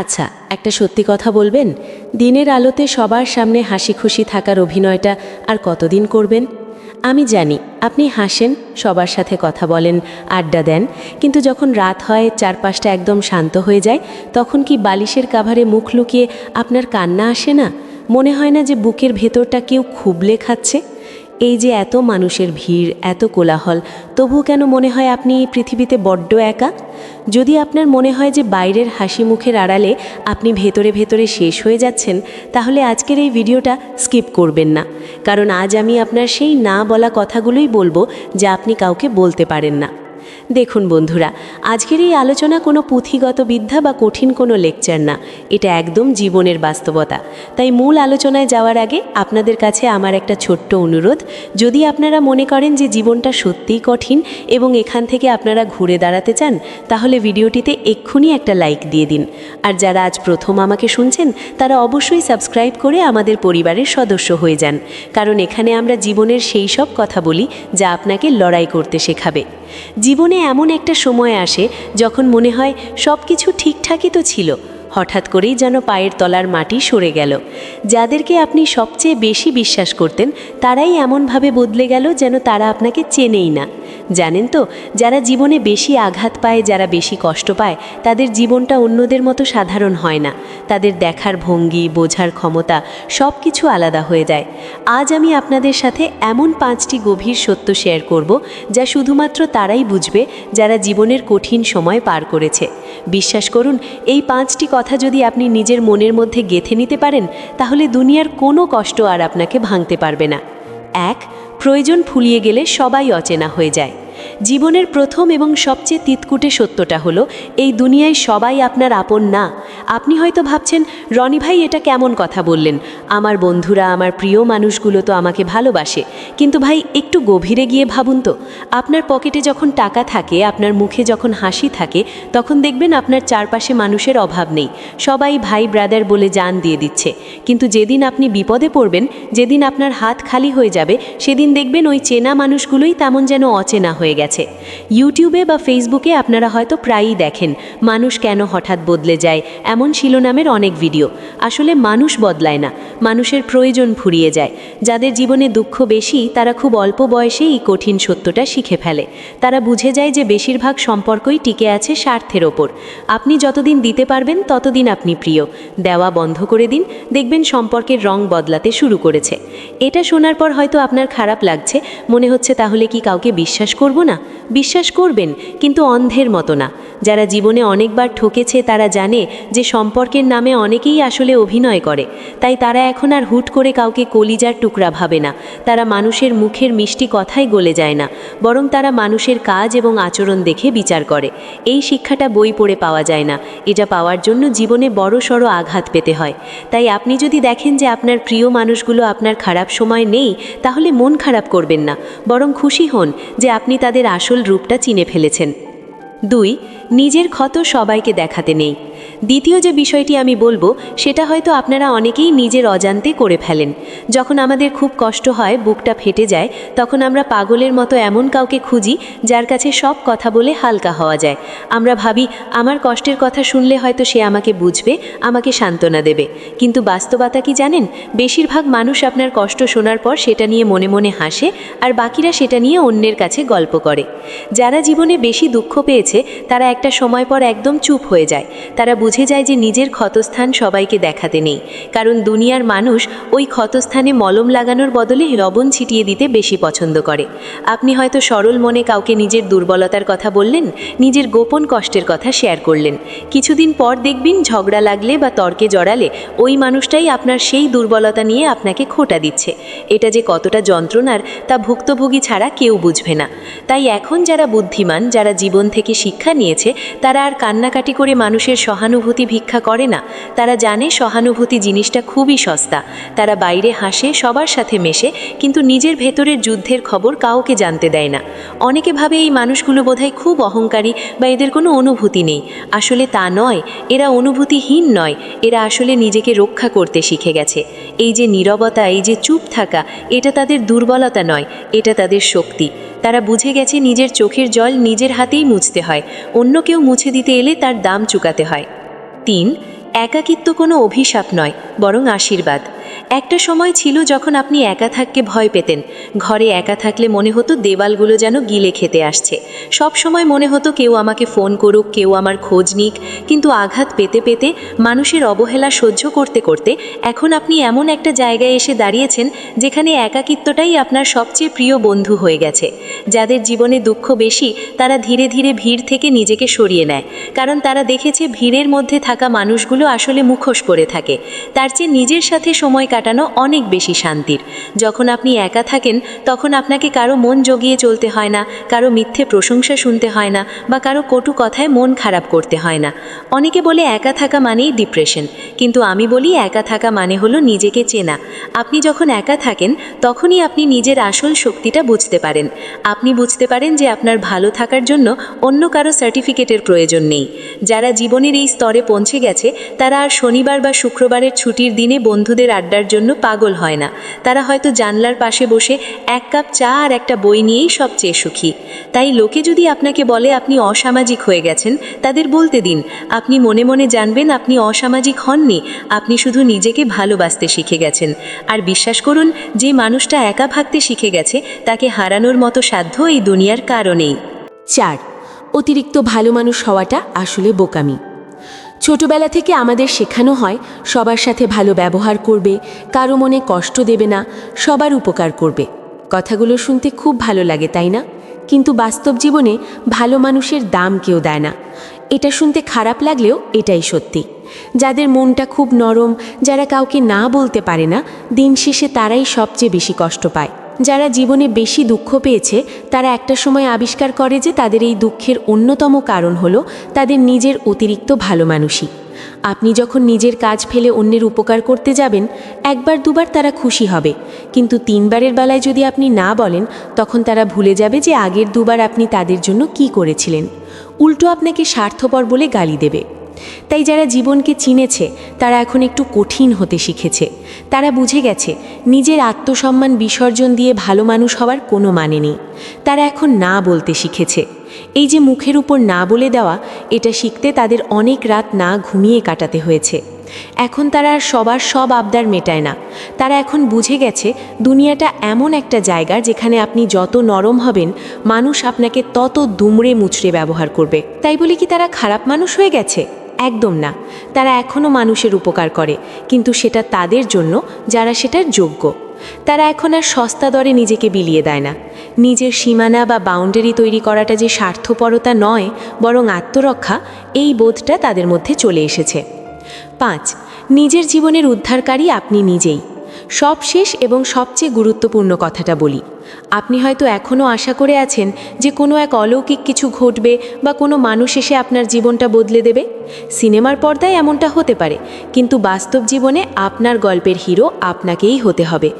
আচ্ছা একটা সত্যি কথা বলবেন? দিনের আলোতে সবার সামনে হাসি খুশি থাকার অভিনয়টা আর কতদিন করবেন? আমি জানি, আপনি হাসেন, সবার সাথে কথা বলেন, আড্ডা দেন, কিন্তু যখন রাত হয়, চারপাশটা একদম শান্ত হয়ে যায়, তখন কি বালিশের কাভারে মুখ লুকিয়ে আপনার কান্না আসে না? মনে হয় না যে বুকের ভেতরটা কেউ খুবলে খাচ্ছে? এই যে এত মানুষের ভিড়, এত কোলাহল তবু কেন মনে হয় আপনি এই পৃথিবীতে বড্ড একা? যদি আপনার মনে হয় যে বাইরের হাসি মুখের আড়ালে আপনি ভেতরে ভেতরে শেষ হয়ে যাচ্ছেন, তাহলে আজকের এই ভিডিওটা স্কিপ করবেন না। কারণ আজ আমি আপনার সেই না বলা কথাগুলোই বলব যা আপনি কাউকে বলতে পারেন না। দেখুন বন্ধুরা, আজকের এই আলোচনা কোনো পুঁথিগত বিদ্যা বা কঠিন কোনো লেকচার না, এটা একদম জীবনের বাস্তবতা। তাই মূল আলোচনায় যাওয়ার আগে আপনাদের কাছে আমার একটা ছোট্ট অনুরোধ, যদি আপনারা মনে করেন যে জীবনটা সত্যিই কঠিন এবং এখান থেকে আপনারা ঘুরে দাঁড়াতে চান, তাহলে ভিডিওটিতে এক্ষুনি একটা লাইক দিয়ে দিন। আর যারা আজ প্রথম আমাকে শুনছেন, তারা অবশ্যই সাবস্ক্রাইব করে আমাদের পরিবারের সদস্য হয়ে যান, কারণ এখানে আমরা জীবনের সেই সব কথা বলি যা আপনাকে লড়াই করতে শেখাবে। জীবনে এমন একটা সময় আসে যখন মনে হয় সব কিছু ঠিকঠাকই তো ছিল। হঠাৎ করেই যেন পায়ের তলার মাটি সরে গেল। যাদেরকে আপনি সবচেয়ে বেশি বিশ্বাস করতেন, তারাই এমনভাবে বদলে গেল যেন তারা আপনাকে চেনেই না। জানেন তো, যারা জীবনে বেশি আঘাত পায়, যারা বেশি কষ্ট পায়, তাদের জীবনটা অন্যদের মতো সাধারণ হয় না। তাদের দেখার ভঙ্গি, বোঝার ক্ষমতা সব কিছু আলাদা হয়ে যায়। আজ আমি আপনাদের সাথে এমন পাঁচটি গভীর সত্য শেয়ার করব, যা শুধুমাত্র তারাই বুঝবে যারা জীবনের কঠিন সময় পার করেছে। বিশ্বাস করুন, এই পাঁচটি কথা যদি আপনি নিজের মনের মধ্যে গেথে নিতে পারেন, তাহলে দুনিয়ার কোনো কষ্ট আর আপনাকে ভাঙতে পারবে না। এক, প্রয়োজন ফুলিয়ে গেলে সবাই অচেনা হয়ে যায়। জীবনের প্রথম এবং সবচেয়ে তিতকুটে সত্যটা হলো, এই দুনিয়ায় সবাই আপনার আপন না। আপনি হয়তো ভাবছেন, রনি ভাই, এটা কেমন কথা বললেন? আমার বন্ধুরা, আমার প্রিয় মানুষগুলো তো আমাকে ভালোবাসে। কিন্তু ভাই, একটু গভীরে গিয়ে ভাবুন তো। আপনার পকেটে যখন টাকা থাকে, আপনার মুখে যখন হাসি থাকে, তখন দেখবেন আপনার চারপাশে মানুষের অভাব নেই। সবাই ভাই, ব্রাদার বলে জান দিয়ে দিচ্ছে। কিন্তু যেদিন আপনি বিপদে পড়বেন, যেদিন আপনার হাত খালি হয়ে যাবে, সেদিন দেখবেন ওই চেনা মানুষগুলোই তেমন যেন অচেনা হয়ে গেছে। ইউটিউবে বা ফেসবুকে আপনারা হয়তো প্রায়ই দেখেন, মানুষ কেন হঠাৎ বদলে যায়, এমন শিরোনামের অনেক ভিডিও। আসলে মানুষ বদলায় না, মানুষের প্রয়োজন ফুরিয়ে যায়। যাদের জীবনে দুঃখ বেশি, তারা খুব অল্প বয়সেই এই কঠিন সত্যটা শিখে ফেলে। তারা বুঝে যায় যে বেশিরভাগ সম্পর্কই টিকে আছে স্বার্থের ওপর। আপনি যতদিন দিতে পারবেন, ততদিন আপনি প্রিয়। দেওয়া বন্ধ করে দিন, দেখবেন সম্পর্কের রং বদলাতে শুরু করেছে। এটা শোনার পর হয়তো আপনার খারাপ লাগছে, মনে হচ্ছে তাহলে কি কাউকে বিশ্বাস করব না? বিশ্বাস করবেন, কিন্তু অন্ধের মতো না। যারা জীবনে অনেকবার ঠকেছে, তারা জানে যে সম্পর্কের নামে অনেকেই আসলে অভিনয় করে। তাই তারা এখন আর হুট করে কাউকে কলিজার টুকরা ভাবে না। তারা মানুষের মুখের মিষ্টি কথাই গলে যায় না। বরং তারা মানুষের কাজ এবং আচরণ দেখে বিচার করে। এই শিক্ষাটা বই পড়ে পাওয়া যায় না। এটা পাওয়ার জন্য জীবনে বড় সড়ো আঘাত পেতে হয়। তাই আপনি যদি দেখেন যে আপনার প্রিয় মানুষগুলো আপনার খারাপ সময় নেই, তাহলে মন খারাপ করবেন না। বরং খুশি হন যে আপনি তাদের আসল রূপটা চিনে ফেলেছেন। দুই নিজের ক্ষত সবাইকে দেখাতে নেই। দ্বিতীয় যে বিষয়টি আমি বলব, সেটা হয়তো আপনারা অনেকেই নিজের অজান্তে করে ফেলেন। যখন আমাদের খুব কষ্ট হয়, বুকটা ফেটে যায়, তখন আমরা পাগলের মতো এমন কাউকে খুঁজি, যার কাছে সব কথা বলে হালকা হওয়া যায়। আমরা ভাবি, আমার কষ্টের কথা শুনলে হয়তো সে আমাকে বুঝবে, আমাকে সান্ত্বনা দেবে। কিন্তু বাস্তবতা কি জানেন? বেশিরভাগ মানুষ আপনার কষ্ট শোনার পর সেটা নিয়ে মনে মনে হাসে, আর বাকিরা সেটা নিয়ে অন্যের কাছে গল্প করে। যারা জীবনে বেশি দুঃখ পেয়েছে, তারা একটা সময় পর একদম চুপ হয়ে যায়। তারা বুঝে যায় যে নিজের ক্ষতস্থান সবাইকে দেখাতে নেই, কারণ দুনিয়ার মানুষ ওই ক্ষতস্থানে মলম লাগানোর বদলে লবণ ছিটিয়ে দিতে বেশি পছন্দ করে। আপনি হয়তো সরল মনে কাউকে নিজের দুর্বলতার কথা বললেন, নিজের গোপন কষ্টের কথা শেয়ার করলেন। কিছুদিন পর দেখবেন ঝগড়া লাগলে বা তর্কে জড়ালে ওই মানুষটাই আপনার সেই দুর্বলতা নিয়ে আপনাকে খোটা দিচ্ছে। এটা যে কতটা যন্ত্রণার তা ভুক্তভোগী ছাড়া কেউ বুঝবে না। তাই এখন যারা বুদ্ধিমান, যারা জীবন থেকে শিক্ষা নিয়েছে, তারা আর কান্নাকাটি করে মানুষের সহানুভূতি ভিক্ষা করে না। তারা জানে সহানুভূতি জিনিসটা খুবই সস্তা। তারা বাইরে হাসে, সবার সাথে মেশে, কিন্তু নিজের ভেতরের যুদ্ধের খবর কাউকে জানতে দেয় না। অনেকে ভাবে এই মানুষগুলো বোধহয় খুব অহংকারী বা এদের কোনো অনুভূতি নেই। আসলে তা নয়, এরা অনুভূতিহীন নয়, এরা আসলে নিজেকে রক্ষা করতে শিখে গেছে। এই যে নীরবতা, এই যে চুপ থাকা, এটা তাদের দুর্বলতা নয়, এটা তাদের শক্তি। তারা বুঝে গেছে নিজের চোখের জল নিজের হাতেই মুছতে হয়, অন্য কেউ মুছে দিতে এলে তার দাম চুকাতে হয়। তিন একাকিত্ব কোনো অভিশাপ নয় বরং আশীর্বাদ। একটা সময় ছিল যখন আপনি একা থাকতে ভয় পেতেন। ঘরে একা থাকলে মনে হতো দেওয়ালগুলো যেন গিলে খেতে আসছে। সব সময় মনে হতো কেউ আমাকে ফোন করুক, কেউ আমার খোঁজ নিক, কিন্তু আঘাত পেতে পেতে মানুষের অবহেলা সহ্য করতে করতে এখন আপনি এমন একটা জায়গায় এসে দাঁড়িয়েছেন যেখানে একাকিত্বটাই আপনার সবচেয়ে প্রিয় বন্ধু হয়ে গেছে। যাদের জীবনে দুঃখ বেশি, তারা ধীরে ধীরে ভিড় থেকে নিজেকে সরিয়ে নেয়। কারণ তারা দেখেছে ভিড়ের মধ্যে থাকা মানুষগুলো আসলে মুখোশ করে থাকে। তার চেয়ে নিজের সাথে সময় কাটানো অনেক বেশি শান্তির। যখন আপনি একা থাকেন, তখন আপনাকে কারও মন জগিয়ে চলতে হয় না, কারও মিথ্যে প্রশংসা শুনতে হয় না, বা কারও কটু কথায় মন খারাপ করতে হয় না। অনেকে বলে একা থাকা মানেই ডিপ্রেশন কিন্তু আমি বলি একা থাকা মানে হলো নিজেকে চেনা। আপনি যখন একা থাকেন, তখনই আপনি নিজের আসল শক্তিটা বুঝতে পারেন। আপনি বুঝতে পারেন যে আপনার ভালো থাকার জন্য অন্য কারও সার্টিফিকেটের প্রয়োজন নেই। যারা জীবনের এই স্তরে পৌঁছে গেছে, তারা আর শনিবার বা শুক্রবারের ছুটির দিনে বন্ধুদের আড্ডার জন্য পাগল হয় না। তারা হয়তো জানলার পাশে বসে এক কাপ চা আর একটা বই নিয়েই সবচেয়ে সুখী। তাই লোকে যদি আপনাকে বলে আপনি অসামাজিক হয়ে গেছেন, তাদের বলতে দিন, আপনি মনে মনে জানবেন আপনি অসামাজিক হননি, আপনি শুধু নিজেকে ভালোবাসতে শিখে গেছেন। আর বিশ্বাস করুন, যে মানুষটা একা ভাগতে শিখে গেছে, তাকে হারানোর মতো সাধ্য এই দুনিয়ার কারণেই। চার, অতিরিক্ত ভালো মানুষ হওয়াটা আসলে বোকামি। ছোটবেলা থেকে আমাদের শেখানো হয়, সবার সাথে ভালো ব্যবহার করবে, কারও মনে কষ্ট দেবে না, সবার উপকার করবে। কথাগুলো শুনতে খুব ভালো লাগে, তাই না? কিন্তু বাস্তব জীবনে ভালো মানুষের দাম কেউ দেয় না। এটা শুনতে খারাপ লাগলেও এটাই সত্যি। যাদের মনটা খুব নরম, যারা কাউকে না বলতে পারে না, দিন শেষে তারাই সবচেয়ে বেশি কষ্ট পায়। যারা জীবনে বেশি দুঃখ পেয়েছে, তারা একটা সময় আবিষ্কার করে যে তাদের এই দুঃখের অন্যতম কারণ হলো তাদের নিজের অতিরিক্ত ভালো মানুষই আপনি যখন নিজের কাজ ফেলে অন্যের উপকার করতে যাবেন, একবার দুবার তারা খুশি হবে। কিন্তু তিনবারের বেলায় যদি আপনি না বলেন, তখন তারা ভুলে যাবে যে আগের দুবার আপনি তাদের জন্য কি করেছিলেন। উল্টো আপনাকে স্বার্থপর বলে গালি দেবে। তাই যারা জীবনকে চিনেছে, তারা এখন একটু কঠিন হতে শিখেছে। তারা বুঝে গেছে, নিজের আত্মসম্মান বিসর্জন দিয়ে ভালো মানুষ হওয়ার কোনো মানে নেই। তারা এখন না বলতে শিখেছে। এই যে মুখের উপর না বলে দেওয়া, এটা শিখতে তাদের অনেক রাত না ঘুমিয়ে কাটাতে হয়েছে। এখন তারা আর সবার সব আবদার মেটায় না। তারা এখন বুঝে গেছে, দুনিয়াটা এমন একটা জায়গা যেখানে আপনি যত নরম হবেন, মানুষ আপনাকে তত দুমড়ে মুচড়ে ব্যবহার করবে। তাই বলে কি তারা খারাপ মানুষ হয়ে গেছে? একদম না। তারা এখনও মানুষের উপকার করে, কিন্তু সেটা তাদের জন্য, যারা সেটার যোগ্য। তারা এখন আর সস্তা দরে নিজেকে বিলিয়ে দেয় না। নিজের সীমানা বা বাউন্ডারি তৈরি করাটা যে স্বার্থপরতা নয়, বরং আত্মরক্ষা, এই বোধটা তাদের মধ্যে চলে এসেছে। পাঁচ, নিজের জীবনের উদ্ধারকারী আপনি নিজেই। সব শেষ এবং সবচেয়ে গুরুত্বপূর্ণ কথাটা বলি। আপনি হয়তো এখনও আশা করে আছেন যে কোনো এক অলৌকিক কিছু ঘটবে বা কোনো মানুষ এসে আপনার জীবনটা বদলে দেবে। সিনেমার পর্দায় এমনটা হতে পারে, কিন্তু বাস্তব জীবনে আপনার গল্পের হিরো আপনাকেই হতে হবে।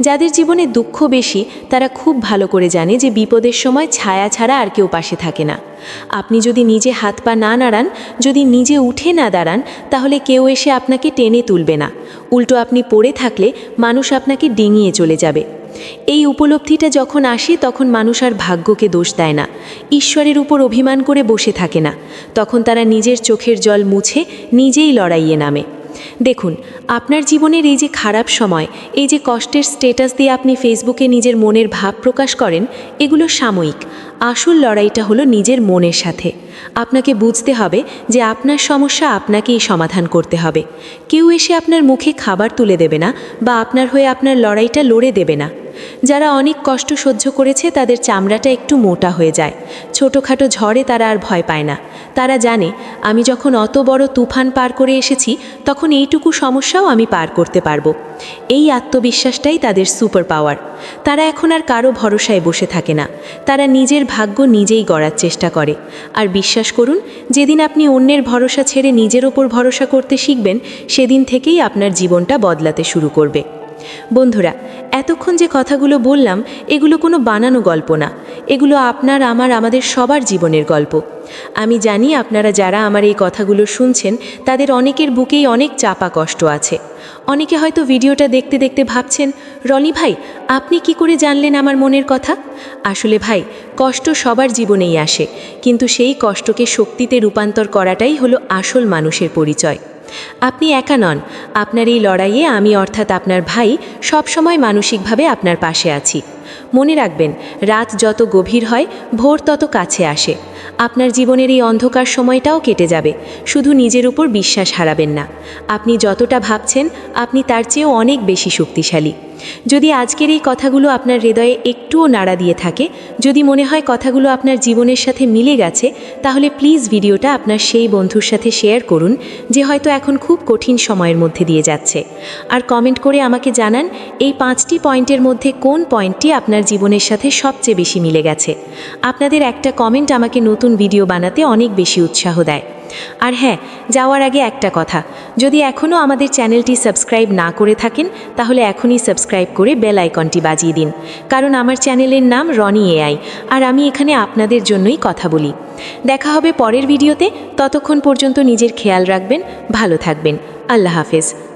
যাদের জীবনে দুঃখ বেশি, তারা খুব ভালো করে জানে যে বিপদের সময় ছায়া ছাড়া আর কেউ পাশে থাকে না। আপনি যদি নিজে হাত পা না নাড়ান, যদি নিজে উঠে না দাঁড়ান, তাহলে কেউ এসে আপনাকে টেনে তুলবে না। উল্টো আপনি পড়ে থাকলে মানুষ আপনাকে ডিঙিয়ে চলে যাবে। এই উপলব্ধিটা যখন আসে, তখন মানুষ আর ভাগ্যকে দোষ দেয় না। ঈশ্বরের উপর অভিমান করে বসে থাকে না। তখন তারা নিজের চোখের জল মুছে নিজেই লড়াইয়ে নামে। দেখুন, আপনার জীবনের এই যে খারাপ সময়, এই যে কষ্টের স্টেটাস দিয়ে আপনি ফেসবুকে নিজের মনের ভাব প্রকাশ করেন, এগুলো সাময়িক। আসল লড়াইটা হলো নিজের মনের সাথে। আপনাকে বুঝতে হবে যে আপনার সমস্যা আপনাকেই সমাধান করতে হবে। কেউ এসে আপনার মুখে খাবার তুলে দেবে না বা আপনার হয়ে আপনার লড়াইটা লড়ে দেবে না। যারা অনেক কষ্ট সহ্য করেছে, তাদের চামড়াটা একটু মোটা হয়ে যায়। ছোটোখাটো ঝড়ে তারা আর ভয় পায় না। তারা জানে, আমি যখন অত বড় তুফান পার করে এসেছি, তখন এইটুকু সমস্যাও আমি পার করতে পারব। এই আত্মবিশ্বাসটাই তাদের সুপার পাওয়ার তারা এখন আর কারও ভরসায় বসে থাকে না। তারা নিজের ভাগ্য নিজেই গড়ার চেষ্টা করে। আর বিশ্বাস করুন, যেদিন আপনি অন্যের ভরসা ছেড়ে নিজের ওপর ভরসা করতে শিখবেন, সেদিন থেকেই আপনার জীবনটা বদলাতে শুরু করবে। বন্ধুরা, এতক্ষণ যে কথাগুলো বললাম, এগুলো কোনো বানানো গল্প না। এগুলো আপনার, আমার, আমাদের সবার জীবনের গল্প। আমি জানি আপনারা যারা আমার এই কথাগুলো শুনছেন, তাদের অনেকের বুকেই অনেক চাপা কষ্ট আছে। অনেকে হয়তো ভিডিওটা দেখতে দেখতে ভাবছেন, রনি ভাই, আপনি কি করে জানলেন আমার মনের কথা? আসলে ভাই, কষ্ট সবার জীবনেই আসে, কিন্তু সেই কষ্টকে শক্তিতে রূপান্তর করাটাই হলো আসল মানুষের পরিচয়। আপনি একা নন। আপনার এই লড়াইয়ে আমি অর্থাৎ আপনার ভাই সবসময় মানসিকভাবে আপনার পাশে আছি। মনে রাখবেন, রাত যত গভীর হয়, ভোর তত কাছে আসে। আপনার জীবনের এই অন্ধকার সময়টাও কেটে যাবে। শুধু নিজের উপর বিশ্বাস হারাবেন না। আপনি যতটা ভাবছেন, আপনি তার চেয়েও অনেক বেশি শক্তিশালী। যদি আজকের এই কথাগুলো আপনার হৃদয়ে একটুও নাড়া দিয়ে থাকে, যদি মনে হয় কথাগুলো আপনার জীবনের সাথে মিলে গেছে, তাহলে প্লিজ ভিডিওটা আপনার সেই বন্ধুর সাথে শেয়ার করুন, যে হয়তো এখন খুব কঠিন সময়ের মধ্যে দিয়ে যাচ্ছে। আর কমেন্ট করে আমাকে জানান, এই পাঁচটি পয়েন্টের মধ্যে কোন পয়েন্টটি আপনার জীবনের সাথে সবচেয়ে বেশি মিলে গেছে? আপনাদের একটা কমেন্ট আমাকে নতুন ভিডিও বানাতে অনেক বেশি উৎসাহ দেয়। আর হ্যাঁ যাওয়ার আগে একটা কথা। যদি এখনও আমাদের চ্যানেলটি সাবস্ক্রাইব না করে থাকেন, তাহলে এখনই সাবস্ক্রাইব করে বেল আইকনটি বাজিয়ে দিন। কারণ আমার চ্যানেলের নাম রনি এআই, আর আমি এখানে আপনাদের জন্যই কথা বলি। দেখা হবে পরের ভিডিওতে। ততক্ষণ পর্যন্ত নিজের খেয়াল রাখবেন, ভালো থাকবেন। আল্লাহ হাফেজ।